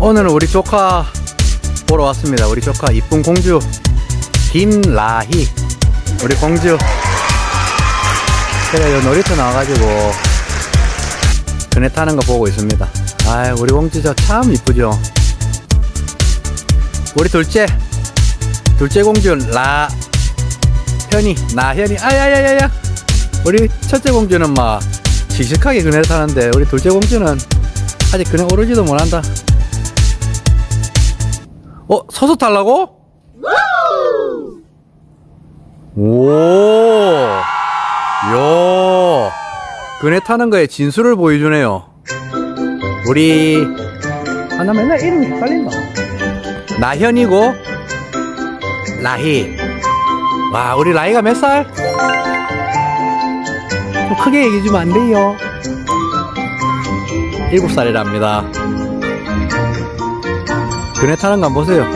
오늘은 우리 조카 보러 왔습니다. 우리 조카 이쁜 공주 김라희 우리 공주 제가 요 놀이터 나와가지고 그네 타는 거 보고 있습니다. 아 우리 공주 저 참 이쁘죠. 우리 둘째 둘째 공주 라 현이 나현이 아야야야야 우리 첫째 공주는 막 씩씩하게 그네를 타는데 우리 둘째 공주는 아직 그네 오르지도 못한다. 어 서서 탈라고? 오, 요, 그네 타는 거에 진수를 보여주네요. 우리, 아, 나 맨날 이름이 헷갈린다. 나현이고, 라희. 와, 우리 라희가 몇 살? 좀 크게 얘기해 주면 안 돼요. 일곱 살이랍니다. 그네 타는 거 한번 보세요.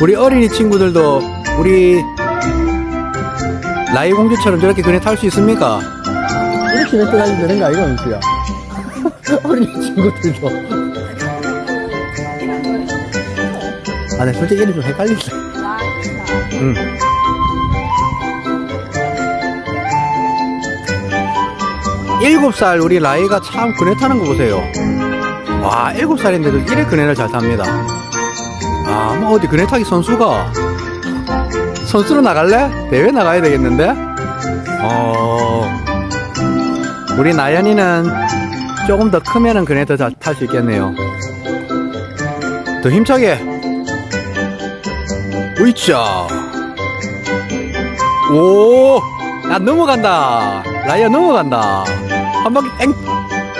우리 어린이 친구들도 우리 라이 공주처럼 저렇게 그네 탈 수 있습니까? 이렇게 멘트 가면 되는 거 아이가 민수야 어린이 친구들도 아, 내 솔직히 이름 좀 헷갈린다. 응. 일곱 살 우리 라이가 참 그네 타는 거 보세요. 와, 일곱 살인데도 이래 그네를 잘 탑니다. 아, 뭐 어디 그네 타기 선수가 선수로 나갈래? 대회 나가야 되겠는데? 어, 우리 나연이는 조금 더 크면은 그네 더 잘 탈 수 있겠네요. 더 힘차게. 으이차. 오, 야 넘어간다. 라이야 넘어간다. 한 바퀴 뺑.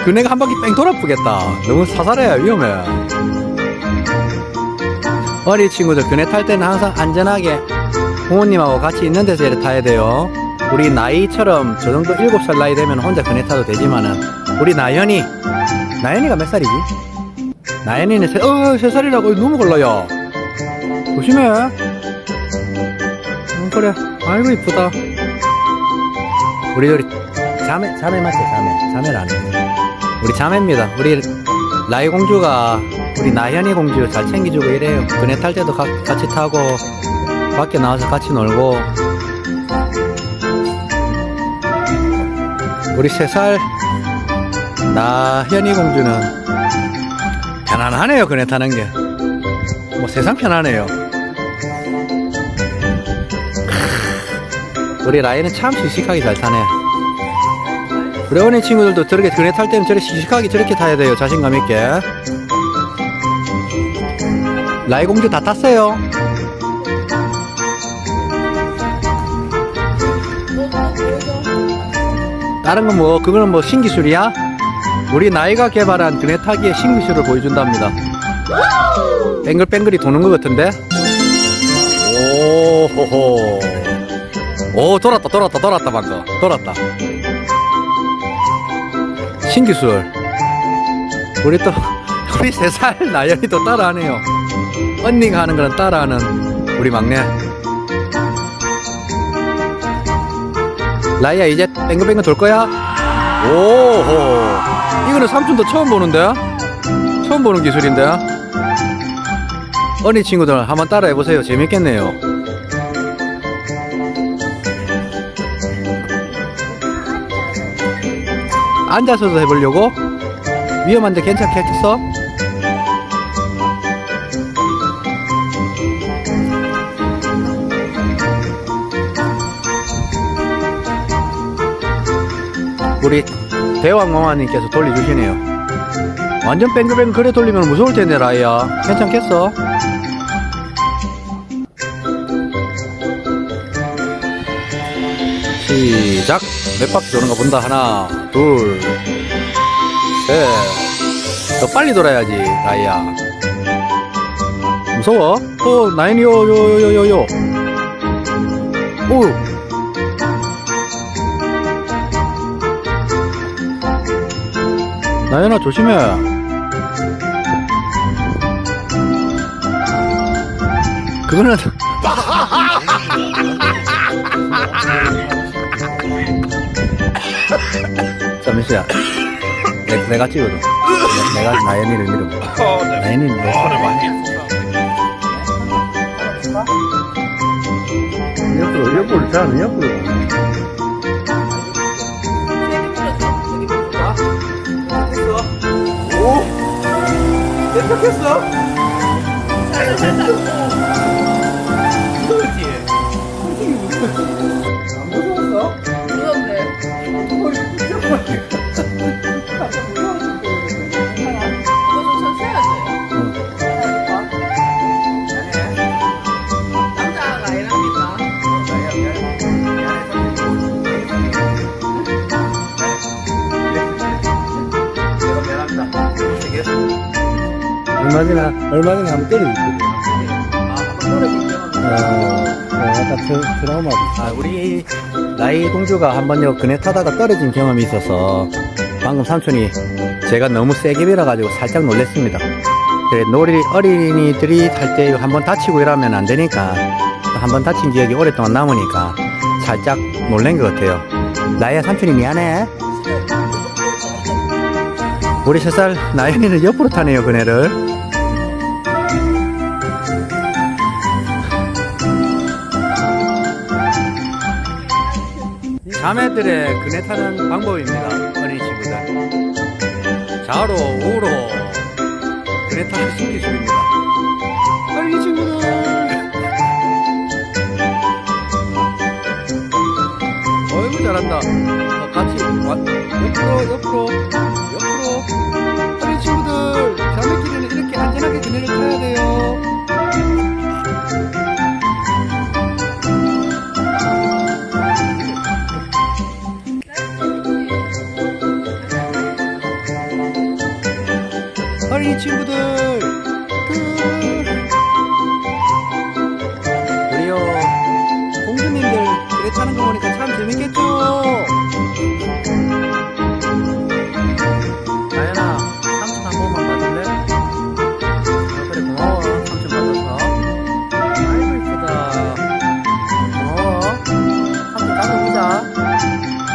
그네가 한 바퀴 뺑 돌아쁘겠다. 너무 사살해 위험해. 어린 친구들 그네 탈 때는 항상 안전하게 부모님하고 같이 있는 데서 이렇게 타야 돼요. 우리 나이처럼 저 정도 일곱 살 나이 되면 혼자 그네 타도 되지만은 우리 나연이 나연이가 몇 살이지? 나연이는 세, 어, 세 살이라고 너무 골라요. 조심해. 응, 그래. 아이고, 이쁘다. 우리, 우리, 자매, 자매 맞지? 자매. 자매라는. 우리 자매입니다. 우리 라이 공주가 우리 나현이 공주 잘 챙겨주고 이래요. 그네 탈 때도 가- 같이 타고, 밖에 나와서 같이 놀고. 우리 세 살 나현이 공주는 편안하네요, 그네 타는 게. 뭐 세상 편하네요. 우리 라이는 참 씩씩하게 잘 타네. 우 리 어린 친구들도 저렇게 그네 탈 때는 저렇게 씩씩하게 저렇게 타야 돼요. 자신감 있게. 라이 공주 다 탔어요. 다른 건 뭐, 그거는 뭐 신기술이야? 우리 나이가 개발한 그네 타기의 신기술을 보여준답니다. 뱅글뱅글이 도는 것 같은데? 오호호. 오, 돌았다, 돌았다, 돌았다, 방금. 돌았다. 신기술. 우리 또, 우리 세 살 나연이 또 따라하네요. 언니가 하는 거는 따라하는 우리 막내. 라이야, 이제 뱅글뱅글 돌 거야? 오호. 이거는 삼촌도 처음 보는데? 처음 보는 기술인데? 어린 친구들 한번 따라 해보세요. 재밌겠네요. 앉아서도 해보려고? 위험한데 괜찮겠어? 우리 대왕마마님께서 돌려주시네요. 완전 뱅글뱅글 그래 돌리면 무서울 텐데 라이야. 괜찮겠어? 시작. 몇 바퀴 도는 거 본다. 하나, 둘, 셋. 더 빨리 돌아야지, 라이야. 무서워? 어, 나인이 요, 요, 요, 요, 요, 요. 오. 나연아, 조심해. 그거는 시야? 내, 내가 찍어도. 내- 내가 나연이를 밀어봐. 나연이는 내 옆으로, 옆으로, 잘, 옆으로. 남자가 얼마 전에, 얼마 전에 한번 때려줬거든. 어, 어, 약간 트, 트라우마 아, 우리 나이 공주가 한 번요 그네 타다가 떨어진 경험이 있어서 방금 삼촌이 제가 너무 세게 밀어가지고 살짝 놀랬습니다. 그래, 놀이 어린이들이 탈 때 한 번 다치고 이러면 안 되니까 한 번 다친 기억이 오랫동안 남으니까 살짝 놀란 것 같아요. 나야 삼촌이 미안해. 우리 세살 나연이는 옆으로 타네요 그네를. 자매들의 그네 타는 방법입니다. 어린 친구들. 좌로, 우로, 그네 타는 신기술입니다. 어린 친구들. 어이구, 잘한다. 어, 같이, 와, 옆으로, 옆으로, 옆으로. 어린이 친